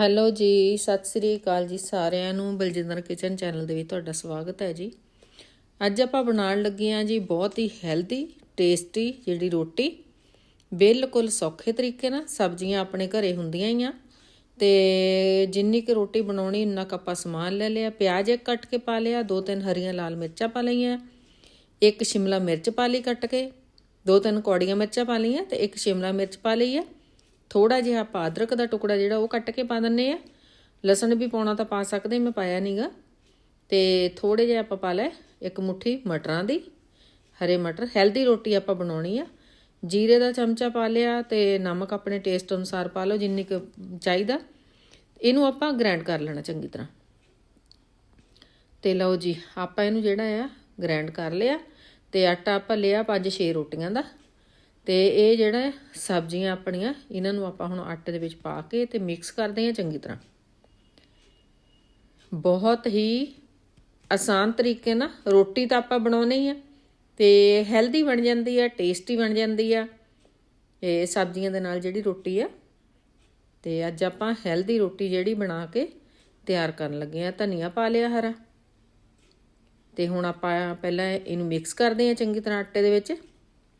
Hello ਜੀ, ਸਤਿ ਸ੍ਰੀ ਅਕਾਲ ਜੀ ਸਾਰਿਆਂ ਨੂੰ। ਬਲਜਿੰਦਰ ਕਿਚਨ ਚੈਨਲ ਦੇ ਵਿੱਚ ਤੁਹਾਡਾ ਸਵਾਗਤ ਹੈ ਜੀ। ਅੱਜ ਆਪਾਂ ਬਣਾਉਣ ਲੱਗੇ ਹਾਂ ਜੀ ਬਹੁਤ ਹੀ ਹੈਲਦੀ ਟੇਸਟੀ ਜਿਹੜੀ ਰੋਟੀ। ਬਿਲਕੁਲ ਸੌਖੇ ਤਰੀਕੇ ਨਾਲ ਸਬਜ਼ੀਆਂ ਆਪਣੇ ਘਰੇ ਹੁੰਦੀਆਂ ਹੀ ਆ। ਤੇ ਜਿੰਨੀ ਕੁ ਰੋਟੀ ਬਣਾਉਣੀ ਉਨਾ ਕੁ ਆਪਾਂ ਸਮਾਨ ਲੈ ਲਿਆ। ਪਿਆਜ਼ ਇੱਕ ਕੱਟ ਕੇ ਪਾ ਲਿਆ, ਦੋ ਤਿੰਨ ਹਰੀਆਂ ਲਾਲ ਮਿਰਚਾਂ ਪਾ ਲਈਆਂ। ਇੱਕ ਸ਼ਿਮਲਾ ਮਿਰਚ ਪਾ ਲਈ ਕੱਟ ਕੇ, ਦੋ ਤਿੰਨ ਕੌੜੀਆਂ ਮਿਰਚਾਂ ਪਾ ਲਈਆਂ ਤੇ ਇੱਕ ਸ਼ਿਮਲਾ ਮਿਰਚ ਪਾ ਲਈ ਆ। ਥੋੜਾ ਜਿਹਾ ਆਪਾਂ ਅਦਰਕ ਦਾ ਟੁਕੜਾ ਜਿਹੜਾ ਉਹ ਕੱਟ ਕੇ ਪਾ ਦਿੰਨੇ ਆ। ਲਸਣ ਵੀ ਪਾਉਣਾ ਤਾਂ ਪਾ ਸਕਦੇ, ਮੈਂ ਪਾਇਆ ਨਹੀਂਗਾ ਤੇ ਥੋੜੇ ਜਿਹਾ ਆਪਾਂ ਪਾ ਲੈ ਇੱਕ ਮੁਠੀ ਮਟਰਾਂ ਦੀ, ਹਰੇ ਮਟਰ। ਹੈਲਦੀ ਰੋਟੀ ਆਪਾਂ ਬਣਾਉਣੀ ਆ। ਜੀਰੇ ਦਾ ਚਮਚਾ ਪਾ ਲਿਆ ਤੇ ਨਮਕ ਆਪਣੇ ਟੇਸਟ ਅਨੁਸਾਰ ਪਾ ਲਓ, ਜਿੰਨੀ ਕੁ ਚਾਹੀਦਾ। ਇਹਨੂੰ ਆਪਾਂ ਗ੍ਰਾਈਂਡ ਕਰ ਲੈਣਾ ਚੰਗੀ ਤਰ੍ਹਾਂ। ਤੇ ਲਓ ਜੀ, ਆਪਾਂ ਇਹਨੂੰ ਜਿਹੜਾ ਆ ਗ੍ਰਾਈਂਡ ਕਰ ਲਿਆ। ਤੇ ਆਟਾ ਆਪਾਂ ਲਿਆ 5-6 ਰੋਟੀਆਂ ਦਾ। ਤੇ ਇਹ ਜਿਹੜਾ ਸਬਜ਼ੀਆਂ ਆਪਣੀਆਂ, ਇਹਨਾਂ ਨੂੰ ਆਪਾਂ ਹੁਣ ਆਟੇ ਦੇ ਵਿੱਚ ਪਾ ਕੇ ਤੇ ਮਿਕਸ ਕਰਦੇ ਹਾਂ ਚੰਗੀ ਤਰ੍ਹਾਂ। ਬਹੁਤ ਹੀ ਆਸਾਨ ਤਰੀਕੇ ਨਾਲ ਰੋਟੀ ਤਾਂ ਆਪਾਂ ਬਣਾਉਣੀ ਹੀ ਆ ਤੇ ਹੈਲਦੀ ਬਣ ਜਾਂਦੀ ਆ ਟੇਸਟੀ ਬਣ ਜਾਂਦੀ ਆ। ਇਹ ਸਬਜ਼ੀਆਂ ਦੇ ਨਾਲ ਜਿਹੜੀ ਰੋਟੀ ਆ, ਤੇ ਅੱਜ ਆਪਾਂ ਹੈਲਦੀ ਰੋਟੀ ਜਿਹੜੀ ਬਣਾ ਕੇ ਤਿਆਰ ਕਰਨ ਲੱਗੇ ਆ ਧਨੀਆ ਪਾ ਲਿਆ ਹਰਾ। ਤੇ ਹੁਣ ਆਪਾਂ ਪਹਿਲਾਂ ਇਹਨੂੰ ਮਿਕਸ ਕਰਦੇ ਹਾਂ ਚੰਗੀ ਤਰ੍ਹਾਂ ਆਟੇ ਦੇ ਵਿੱਚ।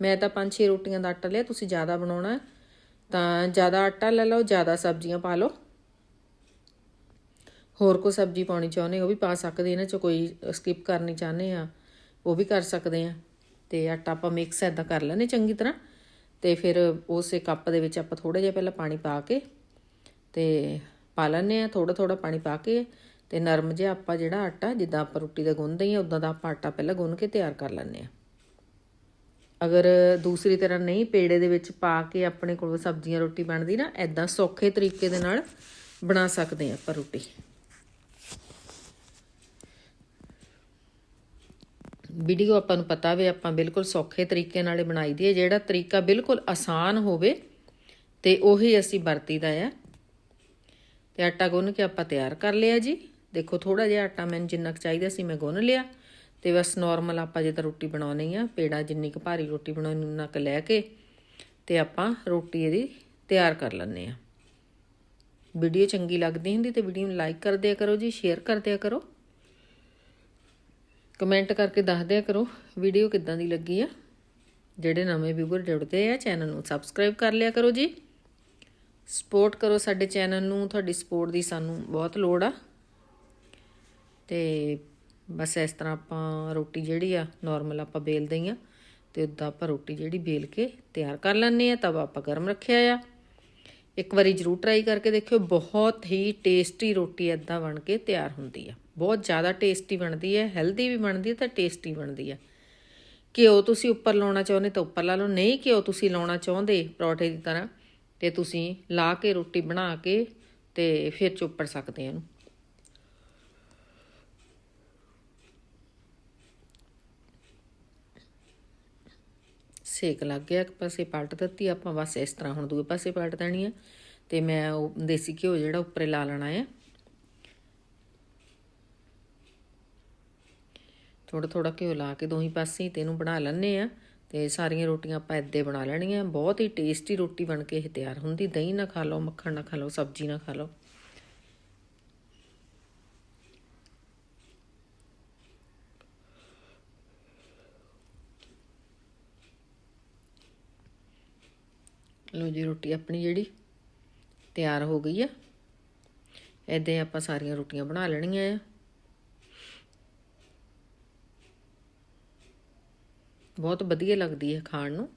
ਮੈਂ ਤਾਂ 5-6 ਰੋਟੀਆਂ ਦਾ ਆਟਾ ਲਿਆ, ਤੁਸੀਂ ਜ਼ਿਆਦਾ ਬਣਾਉਣਾ ਤਾਂ ਜ਼ਿਆਦਾ ਆਟਾ ਲੈ ਲਓ, ਜ਼ਿਆਦਾ ਸਬਜ਼ੀਆਂ ਪਾ ਲਓ। ਹੋਰ ਕੋਈ ਸਬਜ਼ੀ ਪਾਉਣੀ ਚਾਹੁੰਦੇ ਉਹ ਵੀ ਪਾ ਸਕਦੇ ਇਹਨਾਂ ਚ ਕੋਈ ਸਕਿਪ ਕਰਨੀ ਚਾਹੁੰਦੇ ਆ, ਉਹ ਵੀ ਕਰ ਸਕਦੇ ਆ। ਤੇ ਆਟਾ ਆਪਾਂ ਮਿਕਸ ਐਦਾਂ ਕਰ ਲੈਣੇ ਚੰਗੀ ਤਰ੍ਹਾਂ, ਤੇ ਫਿਰ ਉਸੇ ਕੱਪ ਦੇ ਵਿੱਚ ਆਪਾਂ ਥੋੜਾ ਜਿਹਾ ਪਹਿਲਾਂ ਪਾਣੀ ਪਾ ਕੇ ਤੇ ਪਾ ਲੈਣੇ ਆ ਥੋੜਾ ਥੋੜਾ ਪਾਣੀ ਪਾ ਕੇ ਤੇ ਨਰਮ ਜਿਹਾ ਆਪਾਂ ਜਿਹੜਾ ਆਟਾ, ਜਿੱਦਾਂ ਆਪਾਂ ਰੋਟੀ ਦਾ ਗੁੰਨਦੇ ਆ ਉਦਾਂ ਦਾ ਆਪਾਂ ਆਟਾ ਪਹਿਲਾਂ ਗੁੰਨ ਕੇ ਤਿਆਰ ਕਰ ਲੈਣੇ ਆ ਅਗਰ ਦੂਸਰੀ ਤਰ੍ਹਾਂ ਨਹੀਂ, ਪੇੜੇ ਦੇ ਵਿੱਚ ਪਾ ਕੇ ਆਪਣੇ ਕੋਲ ਸਬਜ਼ੀਆਂ, ਰੋਟੀ ਬਣਦੀ ਨਾ ਐਦਾਂ ਸੌਖੇ ਤਰੀਕੇ ਦੇ ਨਾਲ ਬਣਾ ਸਕਦੇ ਆ ਆਪਾਂ ਰੋਟੀ। ਵੀਡੀਓ ਆਪਾਂ ਨੂੰ ਪਤਾ ਵੇ ਆਪਾਂ ਬਿਲਕੁਲ ਸੌਖੇ ਤਰੀਕੇ ਨਾਲ ਬਣਾਈ ਦੀ ਹੈ। ਜਿਹੜਾ ਤਰੀਕਾ ਬਿਲਕੁਲ ਆਸਾਨ ਹੋਵੇ ਤੇ ਉਹੀ ਅਸੀਂ ਵਰਤੀਦਾ ਆ। ਤੇ ਆਟਾ ਗੁੰਨ ਕੇ ਆਪਾਂ ਤਿਆਰ ਕਰ ਲਿਆ ਜੀ। ਦੇਖੋ ਥੋੜਾ ਜਿਹਾ ਆਟਾ ਮੈਨੂੰ ਜਿੰਨਾ ਕੁ ਚਾਹੀਦਾ ਸੀ ਮੈਂ ਗੁੰਨ ਲਿਆ। ਤੇ ਬਸ ਨਾਰਮਲ ਆਪਾਂ ਜਿੱਦਾਂ ਰੋਟੀ ਬਣਾਉਣੀ ਆ ਪੇੜਾ ਜਿੰਨੀ ਕੁ ਭਾਰੀ ਰੋਟੀ ਬਣਾਉਣੀ ਉਨਾ ਕੁ ਲੈ ਕੇ ਤੇ ਆਪਾਂ ਰੋਟੀ ਇਹਦੀ ਤਿਆਰ ਕਰ ਲੈਣੇ ਆ ਵੀਡੀਓ ਚੰਗੀ ਲੱਗਦੀ ਹੁੰਦੀ ਤੇ ਵੀਡੀਓ ਨੂੰ ਲਾਈਕ ਕਰ ਦਿਆ ਕਰੋ ਜੀ ਸ਼ੇਅਰ ਕਰ ਦਿਆ ਕਰੋ। ਕਮੈਂਟ ਕਰਕੇ ਦੱਸ ਦਿਆ ਕਰੋ ਵੀਡੀਓ ਕਿੱਦਾਂ ਦੀ ਲੱਗੀ ਆ। ਜਿਹੜੇ ਨਵੇਂ ਵਿਊਅਰ ਜੁੜਦੇ ਆ ਚੈਨਲ ਨੂੰ ਸਬਸਕ੍ਰਾਈਬ ਕਰ ਲਿਆ ਕਰੋ ਜੀ। ਸਪੋਰਟ ਕਰੋ ਸਾਡੇ ਚੈਨਲ ਨੂੰ, ਤੁਹਾਡੀ ਸਪੋਰਟ ਦੀ ਸਾਨੂੰ ਬਹੁਤ ਲੋੜ ਆ। ਤੇ ਬਸ ਇਸ ਤਰ੍ਹਾਂ ਆਪਾਂ ਰੋਟੀ ਜਿਹੜੀ ਆ ਨਾਰਮਲ ਆਪਾਂ ਬੇਲਦੇ ਹੀ ਆ ਤੇ ਉਦਾਂ ਆਪਾਂ ਰੋਟੀ ਜਿਹੜੀ ਬੇਲ ਕੇ ਤਿਆਰ ਕਰ ਲੈਣੇ ਆ, ਤਵਾ ਆਪਾਂ ਗਰਮ ਰੱਖਿਆ ਆ। ਇੱਕ ਵਾਰੀ ਜਰੂਰ ਟਰਾਈ ਕਰਕੇ ਦੇਖਿਓ, ਬਹੁਤ ਹੀ ਟੇਸਟੀ ਰੋਟੀ ਐਦਾਂ ਬਣ ਕੇ ਤਿਆਰ ਹੁੰਦੀ ਆ। ਬਹੁਤ ਜ਼ਿਆਦਾ ਟੇਸਟੀ ਬਣਦੀ ਹੈ ਹੈਲਦੀ ਵੀ ਬਣਦੀ ਹੈ ਤਾਂ ਟੇਸਟੀ ਬਣਦੀ ਆ। ਘਿਓ ਤੁਸੀਂ ਉੱਪਰ ਲਾਉਣਾ ਚਾਹੁੰਦੇ ਤਾਂ ਉੱਪਰ ਲਾ ਲਓ, ਨਹੀਂ ਘਿਓ ਤੁਸੀਂ ਲਾਉਣਾ ਚਾਹੁੰਦੇ ਪਰੌਠੇ ਦੀ ਤਰ੍ਹਾਂ ਤੇ ਤੁਸੀਂ ਲਾ ਕੇ ਰੋਟੀ ਬਣਾ ਕੇ ਤੇ ਫਿਰ ਚੋਪੜ ਸਕਦੇ ਆ ਇਹਨੂੰ। ਸੇਕ ਲੱਗ ਗਿਆ, ਇੱਕ ਪਾਸੇ ਪਲਟ ਦਿੱਤੀ, ਆਪਾਂ ਬਸ ਇਸ ਤਰ੍ਹਾਂ ਹੁਣ ਦੂਏ ਪਾਸੇ ਪਲਟ ਦੇਣੀ ਆ। ਤੇ ਮੈਂ ਉਹ ਦੇਸੀ ਘਿਓ ਜਿਹੜਾ ਉੱਪਰੇ ਲਾ ਲੈਣਾ ਹੈ ਥੋੜਾ ਥੋੜਾ ਘਿਓ ਲਾ ਕੇ ਦੋਹੀਂ ਪਾਸੇ ਤੇ ਇਹਨੂੰ ਬਣਾ ਲੈਣੇ ਆ। ਤੇ ਸਾਰੀਆਂ ਰੋਟੀਆਂ ਆਪਾਂ ਇੱਦੇ ਬਣਾ ਲੈਣੀਆਂ। ਬਹੁਤ ਹੀ ਟੇਸਟੀ ਰੋਟੀ ਬਣ ਕੇ ਇਹ ਤਿਆਰ ਹੁੰਦੀ। ਦਹੀਂ ਨਾਲ ਖਾ ਲਓ, ਮੱਖਣ ਨਾਲ ਖਾ ਲਓ, ਸਬਜ਼ੀ ਨਾਲ ਖਾ ਲਓ। ਲੋ ਜੀ, ਰੋਟੀ ਆਪਣੀ ਜਿਹੜੀ ਤਿਆਰ ਹੋ ਗਈ ਆ। ਇਦਾਂ ਆਪਾਂ ਸਾਰੀਆਂ ਰੋਟੀਆਂ ਬਣਾ ਲੈਣੀਆਂ ਆ। ਬਹੁਤ ਵਧੀਆ ਲੱਗਦੀ ਹੈ ਖਾਣ ਨੂੰ।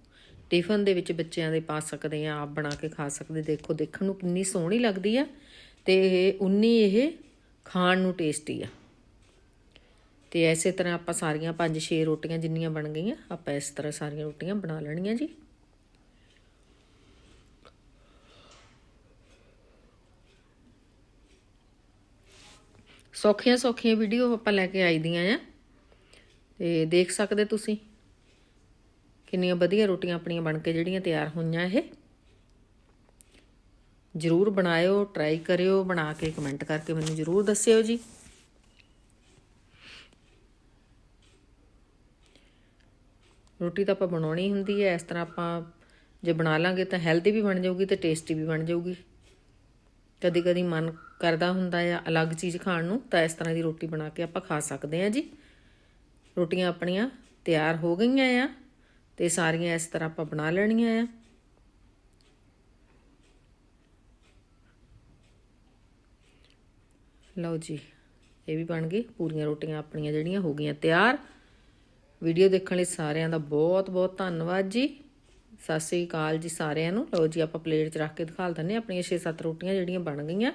ਟਿਫਨ ਦੇ ਵਿੱਚ ਬੱਚਿਆਂ ਦੇ ਪਾ ਸਕਦੇ ਆ, ਆਪ ਬਣਾ ਕੇ ਖਾ ਸਕਦੇ। ਦੇਖੋ, ਦੇਖਣ ਨੂੰ ਕਿੰਨੀ ਸੋਹਣੀ ਲੱਗਦੀ ਆ ਤੇ ਉਨੀ ਇਹ ਖਾਣ ਨੂੰ ਟੇਸਟੀ ਆ। ਤੇ ਐਸੇ ਤਰ੍ਹਾਂ ਆਪਾਂ ਸਾਰੀਆਂ 5-6 ਰੋਟੀਆਂ ਜਿੰਨੀਆਂ ਬਣ ਗਈਆਂ, ਆਪਾਂ ਇਸ ਤਰ੍ਹਾਂ ਸਾਰੀਆਂ ਰੋਟੀਆਂ ਬਣਾ ਲੈਣੀਆਂ ਜੀ। ਸੌਖੀਆਂ ਸੌਖੀਆਂ ਵੀਡੀਓ ਆਪਾਂ ਲੈ ਕੇ ਆਈ ਦੀਆਂ ਆ। ਤੇ ਦੇਖ ਸਕਦੇ ਤੁਸੀਂ ਕਿੰਨੀਆਂ ਵਧੀਆ ਰੋਟੀਆਂ ਆਪਣੀਆਂ ਬਣ ਕੇ ਜਿਹੜੀਆਂ ਤਿਆਰ ਹੋਈਆਂ ਇਹ। ਜਰੂਰ ਬਣਾਇਓ ਟਰਾਈ ਕਰਿਓ, ਬਣਾ ਕੇ ਕਮੈਂਟ ਕਰਕੇ ਮੈਨੂੰ ਜਰੂਰ ਦੱਸਿਓ ਜੀ। ਰੋਟੀ ਤਾਂ ਆਪਾਂ ਬਣਾਉਣੀ ਹੁੰਦੀ ਹੈ, ਇਸ ਤਰ੍ਹਾਂ ਆਪਾਂ ਜੇ ਬਣਾ ਲਾਂਗੇ ਤਾਂ ਹੈਲਦੀ ਵੀ ਬਣ ਜਾਊਗੀ ਤੇ ਟੇਸਟੀ ਵੀ ਬਣ ਜਾਊਗੀ। ਕਦੇ ਕਦੀ ਮਨ ਕਰਦਾ ਹੁੰਦਾ ਆ ਅਲੱਗ ਚੀਜ਼ ਖਾਣ ਨੂੰ, ਤਾਂ ਇਸ ਤਰ੍ਹਾਂ ਦੀ ਰੋਟੀ ਬਣਾ ਕੇ ਆਪਾਂ ਖਾ ਸਕਦੇ ਹਾਂ ਜੀ। ਰੋਟੀਆਂ ਆਪਣੀਆਂ ਤਿਆਰ ਹੋ ਗਈਆਂ ਆ ਤੇ ਸਾਰੀਆਂ ਇਸ ਤਰ੍ਹਾਂ ਆਪਾਂ ਬਣਾ ਲੈਣੀਆਂ ਆ। ਲਓ ਜੀ, ਇਹ ਵੀ ਬਣ ਗਈ ਪੂਰੀਆਂ ਰੋਟੀਆਂ ਆਪਣੀਆਂ ਜਿਹੜੀਆਂ ਹੋ ਗਈਆਂ ਤਿਆਰ। ਵੀਡੀਓ ਦੇਖਣ ਲਈ ਸਾਰਿਆਂ ਦਾ ਬਹੁਤ ਬਹੁਤ ਧੰਨਵਾਦ ਜੀ। ਸਤਿ ਸ੍ਰੀ ਅਕਾਲ ਜੀ ਸਾਰਿਆਂ ਨੂੰ। ਲਓ ਜੀ, ਆਪਾਂ ਪਲੇਟ 'ਚ ਰੱਖ ਕੇ ਦਿਖਾ ਦਿੰਦੇ ਹਾਂ। ਆਪਣੀਆਂ 6-7 ਰੋਟੀਆਂ ਜਿਹੜੀਆਂ ਬਣ ਗਈਆਂ।